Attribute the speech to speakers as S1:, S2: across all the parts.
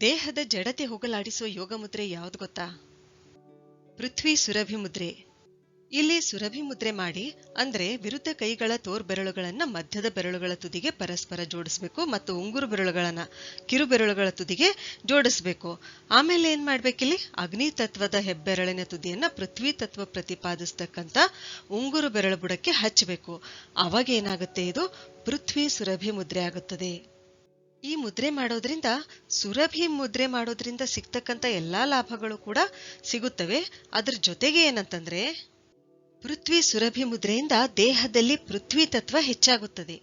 S1: ದೇಹದ ಜಡತೆ ಹೋಗಲಾಡಿಸುವ ಯೋಗ ಮುದ್ರೆ ಯಾವ್ದು ಗೊತ್ತಾ? ಪೃಥ್ವಿ ಸುರಭಿ ಮುದ್ರೆ. ಇಲ್ಲಿ ಸುರಭಿ ಮುದ್ರೆ ಮಾಡಿ, ಅಂದ್ರೆ ವಿರುದ್ಧ ಕೈಗಳ ತೋರ್ ಬೆರಳುಗಳನ್ನ ಮಧ್ಯದ ಬೆರಳುಗಳ ತುದಿಗೆ ಪರಸ್ಪರ ಜೋಡಿಸ್ಬೇಕು ಮತ್ತು ಉಂಗುರು ಬೆರಳುಗಳನ್ನ ಕಿರು ಬೆರಳುಗಳ ತುದಿಗೆ ಜೋಡಿಸ್ಬೇಕು. ಆಮೇಲೆ ಏನ್ ಮಾಡ್ಬೇಕಿಲ್ಲಿ? ಅಗ್ನಿ ತತ್ವದ ಹೆಬ್ಬೆರಳಿನ ತುದಿಯನ್ನ ಪೃಥ್ವಿ ತತ್ವ ಪ್ರತಿಪಾದಿಸ್ತಕ್ಕಂಥ ಉಂಗುರು ಬೆರಳು ಬುಡಕ್ಕೆ ಹಚ್ಚಬೇಕು ಅವಾಗ ಏನಾಗುತ್ತೆ ಇದು? ಪೃಥ್ವಿ ಸುರಭಿ ಮುದ್ರೆ ಆಗುತ್ತದೆ. ಈ ಮುದ್ರೆ ಮಾಡೋದ್ರಿಂದ, ಸುರಭಿ ಮುದ್ರೆ ಮಾಡೋದ್ರಿಂದ ಸಿಗ್ತಕ್ಕಂಥ ಎಲ್ಲಾ ಲಾಭಗಳು ಕೂಡ ಸಿಗುತ್ತವೆ. ಅದ್ರ ಜೊತೆಗೆ ಏನಂತಂದ್ರೆ, ಪೃಥ್ವಿ ಸುರಭಿ ಮುದ್ರೆಯಿಂದ ದೇಹದಲ್ಲಿ ಪೃಥ್ವಿ ತತ್ವ ಹೆಚ್ಚಾಗುತ್ತದೆ.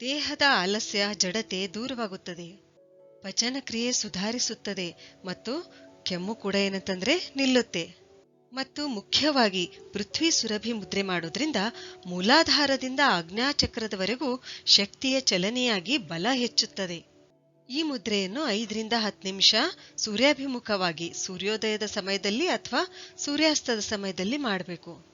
S1: ದೇಹದ ಆಲಸ್ಯ, ಜಡತೆ ದೂರವಾಗುತ್ತದೆ. ಪಚನ ಕ್ರಿಯೆ ಸುಧಾರಿಸುತ್ತದೆ ಮತ್ತು ಕೆಮ್ಮು ಕೂಡ ಏನಂತಂದ್ರೆ ನಿಲ್ಲುತ್ತೆ. ಮತ್ತು ಮುಖ್ಯವಾಗಿ ಪೃಥ್ವಿ ಸುರಭಿ ಮುದ್ರೆ ಮಾಡೋದ್ರಿಂದ ಮೂಲಾಧಾರದಿಂದ ಆಜ್ಞಾಚಕ್ರದವರೆಗೂ ಶಕ್ತಿಯ ಚಲನೆಯಾಗಿ ಬಲ ಹೆಚ್ಚುತ್ತದೆ. ಈ ಮುದ್ರೆಯನ್ನು ಐದರಿಂದ ಹತ್ತು ನಿಮಿಷ ಸೂರ್ಯಾಭಿಮುಖವಾಗಿ ಸೂರ್ಯೋದಯದ ಸಮಯದಲ್ಲಿ ಅಥವಾ ಸೂರ್ಯಾಸ್ತದ ಸಮಯದಲ್ಲಿ ಮಾಡಬೇಕು.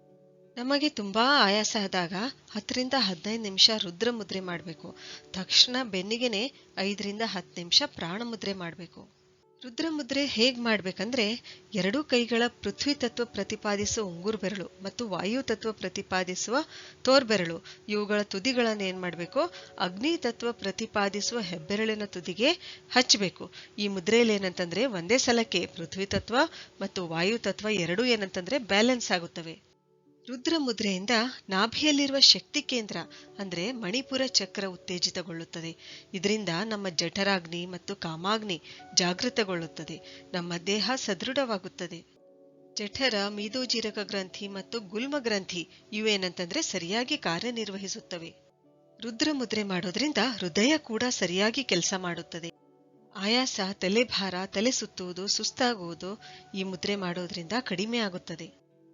S1: ನಮಗೆ ತುಂಬಾ ಆಯಾಸ ಆದಾಗ ಹತ್ತರಿಂದ ಹದಿನೈದು ನಿಮಿಷ ರುದ್ರ ಮುದ್ರೆ ಮಾಡಬೇಕು. ತಕ್ಷಣ ಬೆನ್ನಿಗೆನೆ ಐದರಿಂದ ಹತ್ತು ನಿಮಿಷ ಪ್ರಾಣ ಮುದ್ರೆ ಮಾಡಬೇಕು. ರುದ್ರ ಮುದ್ರೆ ಹೇಗ್ ಮಾಡ್ಬೇಕಂದ್ರೆ ಎರಡೂ ಕೈಗಳ ಪೃಥ್ವಿ ತತ್ವ ಪ್ರತಿಪಾದಿಸುವ ಉಂಗುರು ಬೆರಳು ಮತ್ತು ವಾಯು ತತ್ವ ಪ್ರತಿಪಾದಿಸುವ ತೋರ್ಬೆರಳು. ಇವುಗಳ ತುದಿಗಳನ್ನು ಏನು ಮಾಡಬೇಕು? ಅಗ್ನಿ ತತ್ವ ಪ್ರತಿಪಾದಿಸುವ ಹೆಬ್ಬೆರಳಿನ ತುದಿಗೆ ಹಚ್ಚಬೇಕು ಈ ಮುದ್ರೆಯಲ್ಲಿ ಏನಂತಂದ್ರೆ ಒಂದೇ ಸಲಕ್ಕೆ ಪೃಥ್ವಿ ತತ್ವ ಮತ್ತು ವಾಯು ತತ್ವ ಎರಡೂ ಏನಂತಂದ್ರೆ ಬ್ಯಾಲೆನ್ಸ್ ಆಗುತ್ತವೆ. ರುದ್ರ ಮುದ್ರೆಯಿಂದ ನಾಭಿಯಲ್ಲಿರುವ ಶಕ್ತಿ ಕೇಂದ್ರ, ಅಂದ್ರೆ ಮಣಿಪುರ ಚಕ್ರ ಉತ್ತೇಜಿತಗೊಳ್ಳುತ್ತದೆ. ಇದರಿಂದ ನಮ್ಮ ಜಠರಾಗ್ನಿ ಮತ್ತು ಕಾಮಾಗ್ನಿ ಜಾಗೃತಗೊಳ್ಳುತ್ತದೆ. ನಮ್ಮ ದೇಹ ಸದೃಢವಾಗುತ್ತದೆ. ಜಠರ, ಮೀದೋಜೀರಕ ಗ್ರಂಥಿ ಮತ್ತು ಗುಲ್ಮ ಗ್ರಂಥಿ ಇವೇನಂತಂದ್ರೆ ಸರಿಯಾಗಿ ಕಾರ್ಯನಿರ್ವಹಿಸುತ್ತವೆ. ರುದ್ರ ಮುದ್ರೆ ಮಾಡೋದ್ರಿಂದ ಹೃದಯ ಕೂಡ ಸರಿಯಾಗಿ ಕೆಲಸ ಮಾಡುತ್ತದೆ. ಆಯಾಸ, ತಲೆಭಾರ, ತಲೆ ಸುತ್ತುವುದು, ಸುಸ್ತಾಗುವುದು ಈ ಮುದ್ರೆ ಮಾಡೋದ್ರಿಂದ ಕಡಿಮೆ ಆಗುತ್ತದೆ.